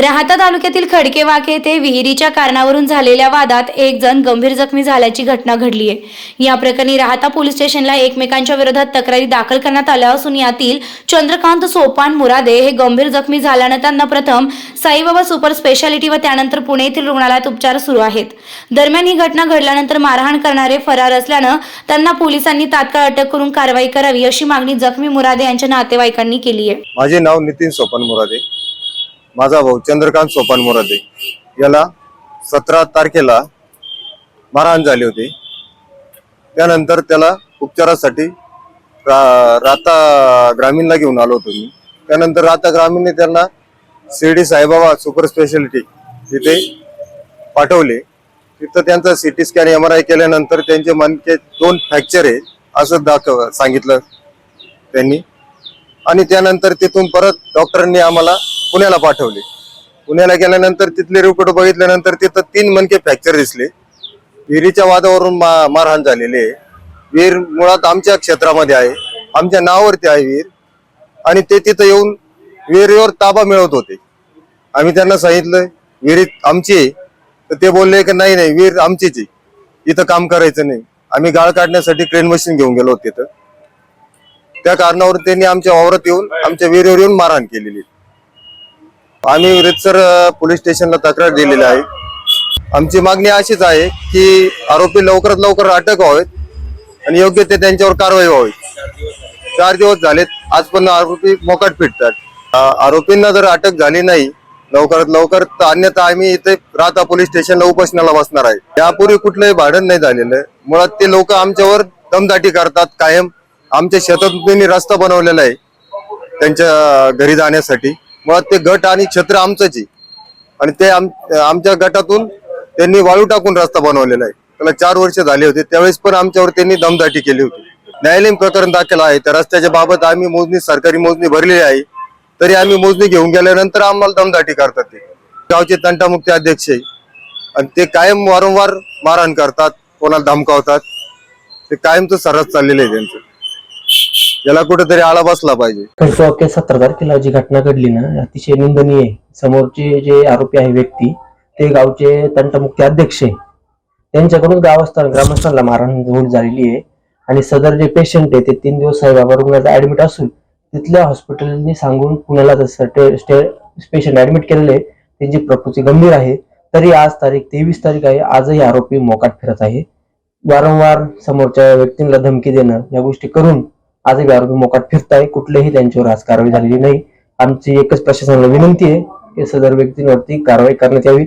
राहता तालुक्यातील खडकेवाके येथे विहिरीच्या कारणावरून झालेल्या वादात एक जण गंभीर जखमी झाल्याची घटना घडली आहे. या प्रकरणी राहता पोलीस स्टेशनला एकमेकांच्या विरोधात तक्रारी दाखल करण्यात आल्या असून यातील चंद्रकांत सोपान मुरादे हे गंभीर जखमी झाल्यानं त्यांना प्रथम साईबाबा सुपर स्पेशालिटी व त्यानंतर पुणे येथील रुग्णालयात उपचार सुरू आहेत. दरम्यान ही घटना घडल्यानंतर मारहाण करणारे फरार असल्यानं त्यांना पोलिसांनी तात्काळ अटक करून कारवाई करावी अशी मागणी जखमी मुरादे यांच्या नातेवाईकांनी केली आहे. माझे नाव नितीन सोपान मुरादे. माझा भाऊ चंद्रकांत सोपान मोरादे. याला सतरा तारखेला मारहाण झाली होती. त्यानंतर त्याला उपचारासाठी रा- राता ग्रामीणला घेऊन आलो होतो मी. त्यानंतर राता ग्रामीणने त्यांना शिर्डी साईबाबा सुपर स्पेशालिटी तिथे पाठवले. तिथं त्यांचा T scan M R I केल्यानंतर त्यांचे मनके दोन फ्रॅक्चर आहे असं दाखव सांगितलं त्यांनी. आणि त्यानंतर तिथून परत डॉक्टरांनी आम्हाला पुण्याला पाठवले. पुण्याला गेल्यानंतर तिथले रिपोर्ट बघितल्यानंतर तिथं तीन मनके फ्रॅक्चर दिसले. विहिरीच्या वादावरून मा मारहाण झालेली आहे. विहीर मुळात आमच्या क्षेत्रामध्ये आहे. आमच्या नावावरती आहे विहीर. आणि ते तिथं येऊन विहिरीवर ताबा मिळवत होते. आम्ही त्यांना सांगितलं विहिरीत आमची आहे. तर ते बोलले की नाही नाही विहीर आमचीच आहे. इथं काम करायचं नाही. आम्ही गाळ काढण्यासाठी क्रेन मशीन घेऊन गेलो होतो तिथं. त्या कारणावर त्यांनी आमच्या वावरात येऊन आमच्या विहिरीवर येऊन मारहाण केलेली आम्ही रितसर पोलीस स्टेशनला तक्रार दिलेली आहे. आमची मागणी अशीच आहे की आरोपी लवकरात लवकर अटक व्हावेत आणि योग्य ते त्यांच्यावर कारवाई व्हावी. चार दिवस झालेत आज पण आरोपी मोकाट फिटतात आरोपींना जर अटक झाली नाही लवकरात लवकर तर अन्यथा आम्ही इथे राहता पोलीस स्टेशनला उपोषणाला बसणार आहे. यापूर्वी कुठलंही भाडण नाही झालेलं मुळात ते लोक आमच्यावर दमदाटी करतात कायम आमच्या शेतात त्यांनी रस्ता बनवलेला आहे त्यांच्या घरी जाण्यासाठी. मुळात ते गट आणि छत्र आमचंच आहे. आणि ते आमच्या गटातून त्यांनी वाळू टाकून रस्ता बनवलेला आहे. त्याला चार वर्ष झाले होते. त्यावेळेस पण आमच्यावर त्यांनी दमदाटी केली होती. न्यायालयीन प्रकरण दाखल आहे. त्या रस्त्याच्या बाबत आम्ही मोजणी सरकारी मोजणी भरलेली आहे. तरी आम्ही मोजणी घेऊन गेल्यानंतर आम्हाला दमदाटी करतात ते. गावचे तंटामुक्ती अध्यक्ष आहे. आणि ते कायम वारंवार मारहाण करतात. कोणाला धमकावतात. ते कायमचं सर्रास चाललेलं आहे त्यांचं. याला कुठेतरी आळा बसला पाहिजे. खडकवाक्य सतरा तारखेला जी घटना घडली ना अतिशय निंदनीय आहे. समोरचे जे आरोपी आहे व्यक्ती ते गावचे तंटमुक्ती अध्यक्ष आहे. त्यांच्याकडून गावस्थान ग्रामस्थांना मारहाण होऊन झालेली आहे. आणि सदर जे पेशंट आहे ते तीन दिवस साहेबाबा रुग्णालयात ऍडमिट असून तिथल्या हॉस्पिटलनी सांगून पुण्याला पेशंट ऍडमिट केलेले आहे त्यांची प्रकृती गंभीर आहे. तरी आज तारीख तेवीस तारीख आहे आजही आरोपी मोकाट फिरत आहे. वारंवार समोरच्या व्यक्तींना धमकी देणं या गोष्टी करून आजही आरोपी मोकाट फिरताय कुठलेही त्यांच्यावर आज कारवाई झालेली नाही. आमची एकच प्रशासनाला विनंती आहे की सदर व्यक्तींवरती कारवाई करण्यात यावी.